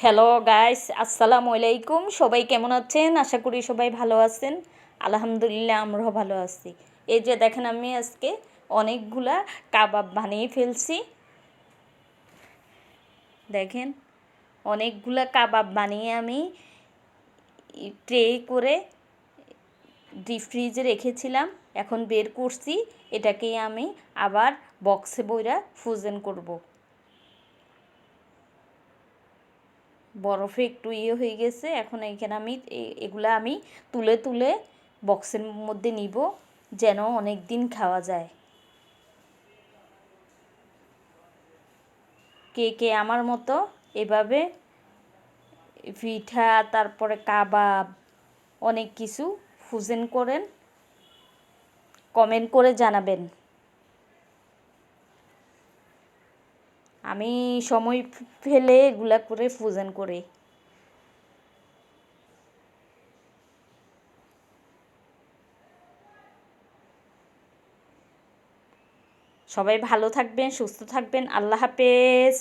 Hello guys আসসালামু আলাইকুম সবাই কেমন আছেন? আশা করি সবাই ভালো আছেন। আলহামদুলিল্লাহ, আমরাও ভালো আছি। এই যে দেখেন আমি আজকে অনেকগুলা কাবাব বানিয়ে ফেলছি। দেখেন, অনেকগুলা কাবাব বানিয়ে আমি ট্রে করে ডিপ ফ্রিজে রেখেছিলাম। এখন বের করছি। এটাকেই আমি আবার বক্সে বইরা ফ্রোজেন করব। বরফে একটু ইয়ে হয়ে গেছে। এখন এখানে আমি এগুলা আমি তুলে তুলে বক্সের মধ্যে নিব যেন অনেক দিন খাওয়া যায়। কে কে আমার মতো এভাবে পিঠা, তারপরে কাবাব অনেক কিছু ফুজেন করেন কমেন্ট করে জানাবেন। আমি সময় ফেলে এগুলা করে ফুজেন করি। সবাই ভালো থাকবেন সুস্থ থাকবেন আল্লাহ হাফেজ।